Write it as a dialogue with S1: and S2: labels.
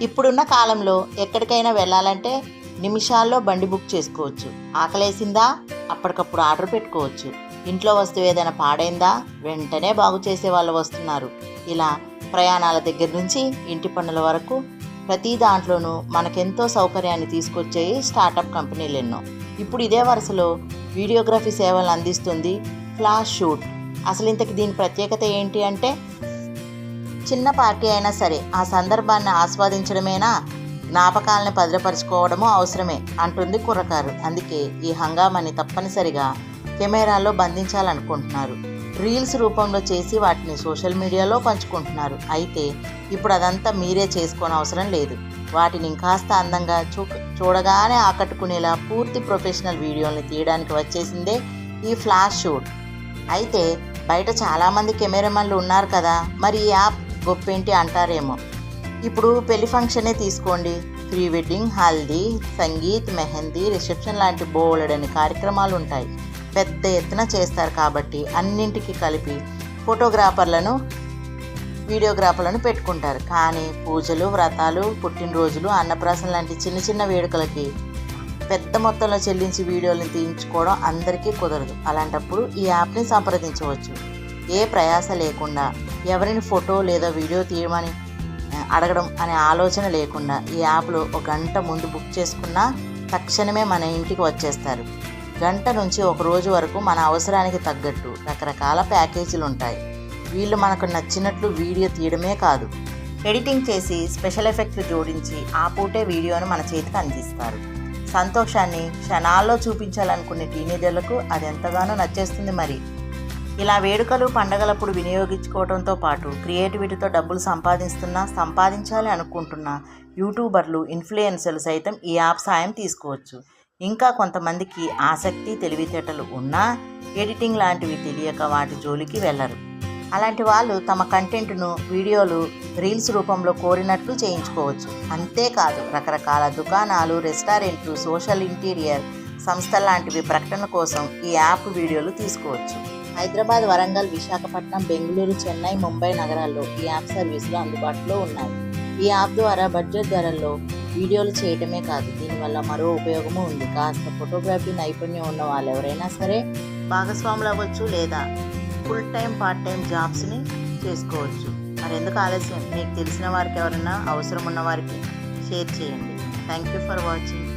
S1: ఇప్పుడున్న కాలంలో ఎక్కడికైనా వెళ్ళాలంటే నిమిషాల్లో బండి బుక్ చేసుకోవచ్చు. ఆకలేసిందా? అప్పటికప్పుడు ఆర్డర్ పెట్టుకోవచ్చు. ఇంట్లో వస్తువు ఏదైనా పాడైందా? వెంటనే బాగు చేసే వాళ్ళు వస్తున్నారు. ఇలా ప్రయాణాల దగ్గర నుంచి ఇంటి పనుల వరకు ప్రతి దాంట్లోనూ మనకెంతో సౌకర్యాన్ని తీసుకొచ్చేవి స్టార్టప్ కంపెనీలు ఎన్నో ఇప్పుడు ఇదే వరుసలో వీడియోగ్రఫీ సేవలు అందిస్తుంది ఫ్లాష్ షూట్. అసలు ఇంతకి దీని ప్రత్యేకత ఏంటి అంటే చిన్న పార్టీ అయినా సరే ఆ సందర్భాన్ని ఆస్వాదించడమేనా? జ్ఞాపకాలను భద్రపరచుకోవడము అవసరమే అంటుంది కుర్రకారు. అందుకే ఈ హంగామాని తప్పనిసరిగా కెమెరాలో బంధించాలనుకుంటున్నారు. రీల్స్ రూపంలో చేసి వాటిని సోషల్ మీడియాలో పంచుకుంటున్నారు. అయితే ఇప్పుడు అదంతా మీరే చేసుకోని అవసరం లేదు. వాటిని ఇంకాస్త అందంగా చూ చూడగానే ఆకట్టుకునేలా పూర్తి ప్రొఫెషనల్ వీడియోల్ని తీయడానికి వచ్చేసిందే ఈ ఫ్లాష్ షూట్. అయితే బయట చాలామంది కెమెరామెన్లు ఉన్నారు కదా మరి ఈ యాప్ గొప్పేంటి అంటారేమో. ఇప్పుడు పెళ్ళి ఫంక్షనే తీసుకోండి. Pre wedding haldi sangeet mehndi reception లాంటి బోలెడని కార్యక్రమాలు ఉంటాయి పెద్ద ఎత్తున చేస్తారు కాబట్టి అన్నింటికి కలిపి ఫోటోగ్రాఫర్లను వీడియోగ్రాఫర్లను పెట్టుకుంటారు. కానీ పూజలు వ్రతాలు పుట్టినరోజులు అన్నప్రాసన లాంటి చిన్న చిన్న వేడుకలకి పెద్ద మొత్తంలో చెల్లించి వీడియోలను తీయించుకోవడం అందరికీ కుదరదు. అలాంటప్పుడు ఈ యాప్ని సంప్రదించవచ్చు. ఏ ప్రయాస లేకుండా ఎవరిని ఫోటో లేదా వీడియో తీయమని అడగడం అనే ఆలోచన లేకుండా ఈ యాప్లో ఒక గంట ముందు బుక్ చేసుకున్నా తక్షణమే మన ఇంటికి వచ్చేస్తారు. గంట నుంచి ఒక రోజు వరకు మన అవసరానికి తగ్గట్టు రకరకాల ప్యాకేజీలు ఉంటాయి. వీళ్ళు మనకు నచ్చినట్లు వీడియో తీయడమే కాదు ఎడిటింగ్ చేసి స్పెషల్ ఎఫెక్ట్లు జోడించి ఆ పూటే వీడియోను మన చేతికి అందిస్తారు. సంతోషాన్ని క్షణాల్లో చూపించాలనుకునే టీనేజర్లకు అది ఎంతగానో నచ్చేస్తుంది మరి. ఇలా వేడుకలు పండగలప్పుడు వినియోగించుకోవడంతో పాటు క్రియేటివిటీతో డబ్బులు సంపాదిస్తున్నా సంపాదించాలి అనుకుంటున్న యూట్యూబర్లు ఇన్ఫ్లుయెన్సర్లు సైతం ఈ యాప్ సాయం తీసుకోవచ్చు. ఇంకా కొంతమందికి ఆసక్తి తెలివితేటలు ఉన్నా ఎడిటింగ్ లాంటివి తెలియక వాటి జోలికి వెళ్ళరు. అలాంటి వాళ్ళు తమ కంటెంట్ను వీడియోలు రీల్స్ రూపంలో కోరినట్లు చేయించుకోవచ్చు. అంతేకాదు రకరకాల దుకాణాలు రెస్టారెంట్లు సోషల్ ఇంటీరియర్ సంస్థ లాంటివి ప్రకటన కోసం ఈ యాప్ వీడియోలు తీసుకోవచ్చు. హైదరాబాద్ వరంగల్ విశాఖపట్నం బెంగళూరు చెన్నై ముంబై నగరాల్లో ఈ యాప్ సర్వీసులు అందుబాటులో ఉన్నాయి. ఈ యాప్ ద్వారా బడ్జెట్ ధరల్లో వీడియోలు చేయటమే కాదు దీనివల్ల మరో ఉపయోగము ఉంది. కాస్త ఫోటోగ్రఫీ నైపుణ్యం ఉన్న వాళ్ళు ఎవరైనా సరే భాగస్వాములు అవ్వచ్చు లేదా ఫుల్ టైం పార్ట్ టైం జాబ్స్ని చేసుకోవచ్చు. మరి ఎందుకు ఆలస్యం? మీకు తెలిసిన వారికి ఎవరైనా అవసరం ఉన్న వారికి షేర్ చేయండి. Thank you for watching